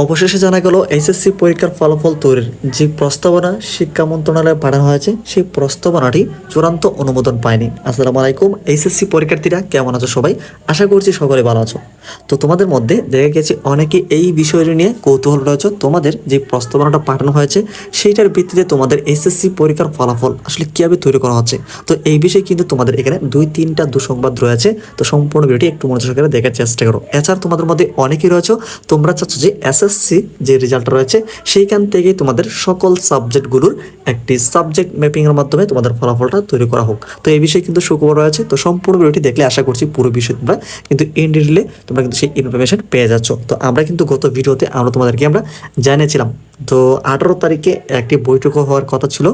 অবশেষে জানা গেল, এইচএসসি পরীক্ষার ফলাফল তৈরির যে প্রস্তাবনা শিক্ষা মন্ত্রণালয়ে পাঠানো হয়েছে, সেই প্রস্তাবনাটি চূড়ান্ত অনুমোদন পায়নি। আসসালামু আলাইকুম, এইচএসসি পরীক্ষার্থীরা কেমন আছো সবাই? আশা করছি সকলে ভালো আছো। তো তোমাদের মধ্যে দেখা গেছে, অনেকে এই বিষয়টি নিয়ে কৌতূহল রয়েছে। তোমাদের যে প্রস্তাবনাটা পাঠানো হয়েছে, সেইটার ভিত্তিতে তোমাদের এইচএসসি পরীক্ষার ফলাফল আসলে কীভাবে তৈরি করা হচ্ছে? তো এই বিষয়ে কিন্তু তোমাদের এখানে দুই তিনটা দুঃসংবাদ রয়েছে। তো সম্পূর্ণ ভিডিওটি একটু মনোযোগ সহকারে দেখার চেষ্টা করো। এছাড়া তোমাদের মধ্যে অনেকেই রয়েছে, তোমরা চাচ্ছ যে এসএসসি যে রেজাল্ট রয়েছে, সেইখান থেকে তোমাদের সকল সাবজেক্টগুলোর একটি সাবজেক্ট ম্যাপিং এর মাধ্যমে তোমাদের ফলাফলটা তৈরি করা হোক। তো এই বিষয়ে কিন্তু সুখবর রয়েছে। তো সম্পূর্ণ ভিডিওটি দেখলে আশা করছি পুরো বিষয় তোমরা কিন্তু ইন তোমরা কিন্তু সেই ইনফরমেশন পেয়ে যাচ্ছ। তো আমরা কিন্তু গত ভিডিওতে আমরা তোমাদেরকে আমরা জানিয়েছিলাম, তো আঠারো তারিখে একটি বৈঠক হওয়ার কথা ছিল,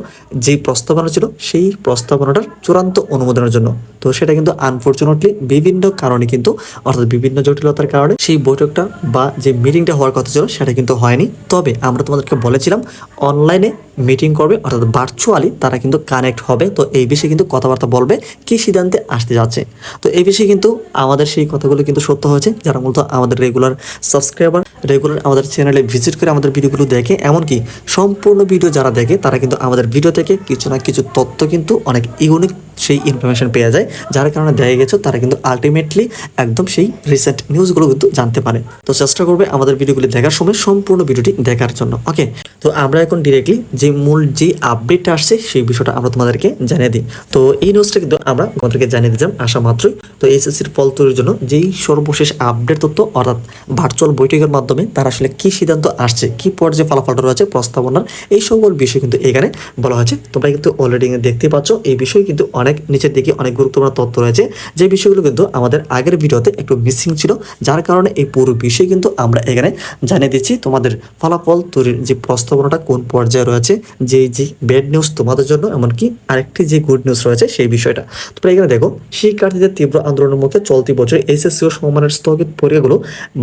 যে প্রস্তাবনা ছিল, সেই প্রস্তাবনাটার চূড়ান্ত অনুমোদনের জন্য। তো সেটা কিন্তু আনফর্চুনেটলি বিভিন্ন কারণে কিন্তু, অর্থাৎ বিভিন্ন জটিলতার কারণে সেই বৈঠকটা বা যে মিটিংটা হওয়ার কথা সেটা কিন্তু হয়নি। তবে আমরা তোমাদেরকে বলেছিলাম অনলাইনে মিটিং করবে, অর্থাৎ ভার্চুয়ালি তারা কিন্তু কানেক্ট হবে। তো এই বিষয়ে কিন্তু কথাবার্তা বলবে, কি সিদ্ধান্তে আসতে যাচ্ছে। তো এই বিষয়ে কিন্তু আমাদের সেই কথাগুলো কিন্তু সত্য হয়েছে। যারা মূলত আমাদের রেগুলার সাবস্ক্রাইবার রেগুলার আমাদের চ্যানেলে ভিজিট করে আমাদের ভিডিওগুলো দেখে, এমনকি সম্পূর্ণ ভিডিও যারা দেখে, তারা কিন্তু আমাদের ভিডিও থেকে কিছু না কিছু তথ্য কিন্তু অনেক ইউনিক সেই ইনফরমেশন পেয়ে যায়। যার কারণে দেখা গেছে, তারা কিন্তু আলটিমেটলি একদম সেই রিসেন্ট নিউজগুলো কিন্তু জানতে পারে। তো চেষ্টা করবে আমাদের ভিডিওগুলি দেখার সময় সম্পূর্ণ ভিডিওটি দেখার জন্য। ওকে তো আমরা এখন ডিরেক্টলি যে মূল যে আপডেটটা আসছে সেই বিষয়টা আমরা তোমাদেরকে জানিয়ে দিই। তো এই নিউজটা কিন্তু আমরা তোমাদেরকে জানিয়ে দিলাম আসা মাত্রই। তো এসএসসির ফল তৈরির জন্য যেই সর্বশেষ আপডেট তথ্য, অর্থাৎ ভার্চুয়াল বৈঠকের মাধ্যমে তারা আসলে কি সিদ্ধান্ত আসছে, কি পর্যায়ে ফলাফলটা রয়েছে, প্রস্তাবনার এই সকল বিষয় কিন্তু এখানে বলা হয়েছে। তোমরা কিন্তু অলরেডি দেখতে পাচ্ছ, এই বিষয়ে কিন্তু অনেক নিচের দিকে অনেক গুরুত্বপূর্ণ তথ্য রয়েছে। যে বিষয়গুলো কিন্তু আমাদের আগের ভিডিওতে একটু মিসিং ছিল, যার কারণে এই পুরো বিষয় কিন্তু আমরা এখানে জানিয়ে দিচ্ছি। তোমাদের ফলাফল তৈরির যে প্রস্তাবনাটা কোন পর্যায়ে রয়েছে যে যে ব্যাড নিউজ তোমাদের জন্য, এমনকি আরেকটি যে গুড নিউজ রয়েছে সেই বিষয়টা। তোমরা এখানে দেখো, শিক্ষার্থীদের তীব্র আন্দোলনের মুখে চলতি বছর এসএসসি ও সমমানের স্থগিত পরীক্ষাগুলো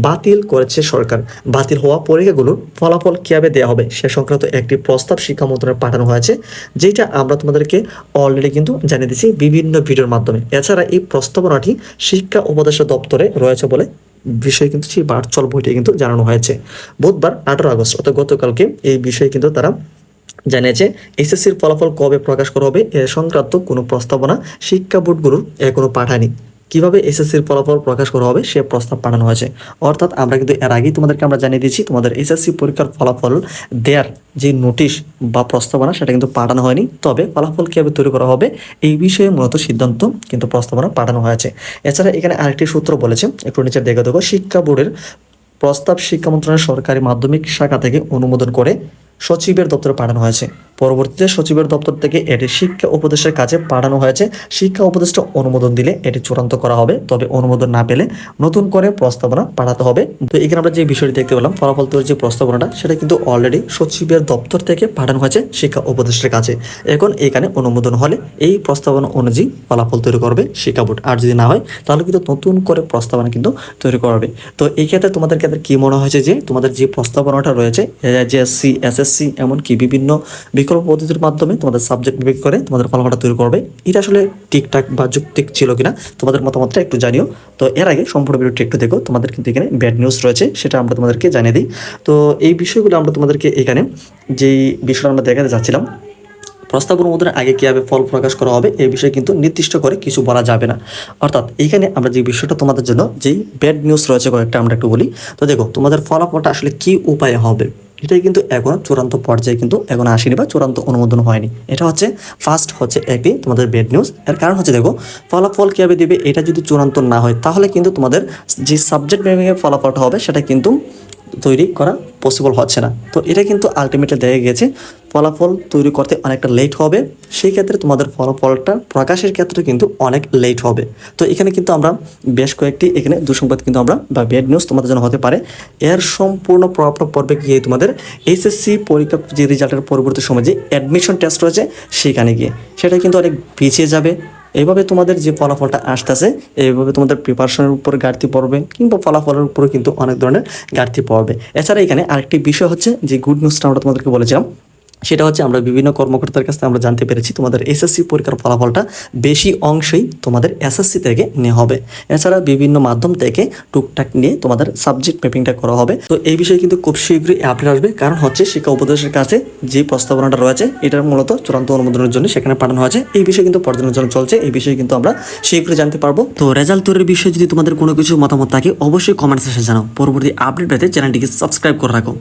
বাতিল করেছে সরকার। বাতিল হওয়া পরীক্ষাগুলোর ফলাফল কীভাবে দেওয়া হবে সে সংক্রান্ত একটি প্রস্তাব শিক্ষা মন্ত্রণালয়ে পাঠানো হয়েছে, যেটা আমরা তোমাদেরকে অলরেডি কিন্তু জানিয়ে দিচ্ছি বিভিন্ন ভিডিওর মাধ্যমে। এছাড়া এই প্রস্তাবনাটি শিক্ষা উপদেষ্টা দপ্তরে রয়েছে বলে বিষয়ে কিন্তু সেই ভার্চুয়াল বইটি কিন্তু জানানো হয়েছে। বুধবার আঠারো আগস্ট, অর্থাৎ গতকালকে এই বিষয়ে কিন্তু তারা জানিয়েছে, এসএসসির ফলাফল কবে প্রকাশ করা হবে এ সংক্রান্ত কোনো প্রস্তাবনা শিক্ষা বোর্ডগুলোর এখনও পাঠায়নি। কীভাবে এসএসসির ফলাফল প্রকাশ করা হবে সে প্রস্তাব পাঠানো হয়েছে। অর্থাৎ আমরা কিন্তু এর আগেই তোমাদেরকে আমরা জানিয়ে দিয়েছি, তোমাদের এসএসসি পরীক্ষার ফলাফল দেয়ার যে নোটিশ বা প্রস্তাবনা সেটা কিন্তু পাঠানো হয়নি। তবে ফলাফল কীভাবে তৈরি করা হবে এই বিষয়ে মূলত সিদ্ধান্ত কিন্তু প্রস্তাবনা পাঠানো হয়েছে। এছাড়া এখানে আরেকটি সূত্র বলেছে, একটু নিচে দেখে দেখো, শিক্ষা বোর্ডের প্রস্তাব শিক্ষা মন্ত্রণালয়ের সরকারি মাধ্যমিক শাখা থেকে অনুমোদন করে সচিবের দপ্তরে পাঠানো হয়েছে। পরবর্তীতে সচিবের দপ্তর থেকে এটি শিক্ষা উপদেশের কাছে পাঠানো হয়েছে। শিক্ষা উপদেষ্টা অনুমোদন দিলে এটি চূড়ান্ত করা হবে, তবে অনুমোদন না পেলে নতুন করে প্রস্তাবনা পাঠাতে হবে। তো এখানে আমরা যে বিষয়টি দেখতে পেলাম, ফলাফল তৈরির যে প্রস্তাবনাটা, সেটা কিন্তু অলরেডি সচিবের দপ্তর থেকে পাঠানো হয়েছে শিক্ষা উপদেষ্টার কাছে। এখন এখানে অনুমোদন হলে এই প্রস্তাবনা অনুযায়ী ফলাফল তৈরি করবে শিক্ষা বোর্ড। আর যদি না হয়, তাহলে কিন্তু নতুন করে প্রস্তাবনা কিন্তু তৈরি করবে তো এই ক্ষেত্রে তোমাদের ক্ষেত্রে কি মনে হয়েছে যে, তোমাদের যে প্রস্তাবনাটা রয়েছে জেএসসি এসএসসি এমনকি বিভিন্ন বিকল্প পদ্ধতির মাধ্যমে তোমাদের সাবজেক্ট বিবেক করে তোমাদের ফলাফলটা তৈরি করবে। এটা আসলে ঠিকঠাক বা যুক্তিক ছিল কিনা তোমাদের মতামতটা একটু জানিও। তো এর আগে সম্পূর্ণ ভিডিওটি একটু দেখো, তোমাদের কিন্তু এখানে ব্যাড নিউজ রয়েছে, সেটা আমরা তোমাদেরকে জানিয়ে দিই। তো এই বিষয়গুলো আমরা তোমাদেরকে এখানে যেই বিষয়টা আমরা দেখাতে যাচ্ছিলাম প্রস্তাব অনুমোদনের আগে কীভাবে ফল প্রকাশ করা হবে, এই বিষয়ে কিন্তু নির্দিষ্ট করে কিছু বলা যাবে না। অর্থাৎ এইখানে আমরা যে বিষয়টা তোমাদের জন্য, যেই ব্যাড নিউজ রয়েছে কয়েকটা আমরা একটু বলি। তো দেখো, তোমাদের ফলাফলটা আসলে কি উপায়ে হবে? এটাই কিন্তু এখনও চূড়ান্ত পর্যায়ে কিন্তু এখন আসেনি বা চূড়ান্ত অনুমোদন হয়নি। এটা হচ্ছে ফার্স্ট হচ্ছে একটি তোমাদের বেড নিউজ এর কারণ হচ্ছে দেখো, ফলাফল কীভাবে দিবে, এটা যদি চূড়ান্ত না হয়, তাহলে কিন্তু তোমাদের যে সাবজেক্ট ফলাফলটা হবে, সেটা কিন্তু তৈরি করা পসিবল হচ্ছে না। তো এটা কিন্তু আলটিমেটলি দেখা গেছে, ফলাফল তৈরি করতে অনেকটা লেট হবে। সেই ক্ষেত্রে তোমাদের ফলাফলটা প্রকাশের ক্ষেত্রে কিন্তু অনেক লেট হবে। তো এখানে কিন্তু আমরা বেশ কয়েকটি, এখানে দুঃসংবাদ কিন্তু আমরা, বা ব্যাড নিউজ তোমাদের জন্য হতে পারে। এর সম্পূর্ণ প্রভাব পড়বে গিয়ে তোমাদের এইচএসসি পরীক্ষা যে রেজাল্টের পরবর্তী সময় যে অ্যাডমিশন টেস্ট রয়েছে, সেখানে গিয়ে। সেটা কিন্তু অনেক পিছিয়ে যাবে। এইভাবে তোমাদের যে ফলাফলটা আসতেছে এইভাবে তোমাদের প্রিপারেশনের উপর ঘাটতি পড়বে কিংবা ফলাফলের উপরে কিন্তু অনেক ধরনের ঘাটতি পড়বে। এছাড়া এখানে আরেকটি বিষয় হচ্ছে যে গুড নিউজটা আমরা তোমাদেরকে বলেছিলাম সেটা হচ্ছে আমরা বিভিন্ন কর্মকর্তার কাছ থেকে আমরা জানতে পেরেছি, তোমাদের এসএসসি পরীক্ষার ফলাফলটা বেশি অংশই তোমাদের এসএসসি থেকে নেওয়া হবে। এছাড়া বিভিন্ন মাধ্যম থেকে টুকটাক নিয়ে তোমাদের সাবজেক্ট ম্যাপিংটা করা হবে। তো এই বিষয়ে কিন্তু খুব শীঘ্রই আপডেট আসবে। কারণ হচ্ছে শিক্ষা উপদেশের কাছে যে প্রস্তাবনাটা রয়েছে এটার মূলত চূড়ান্ত অনুমোদনের জন্য সেখানে পাঠানো হয়েছে। এই বিষয়ে কিন্তু পর্যালোচনা চলছে। এই বিষয়ে কিন্তু আমরা শীঘ্রই জানতে পারব। তো রেজাল্ট তৈরির বিষয়ে যদি তোমাদের কোনো কিছু মতামত থাকে, অবশ্যই কমেন্ট সেকশনে জানাও। পরবর্তী আপডেট পেতে চ্যানেলটিকে সাবস্ক্রাইব করে রাখো।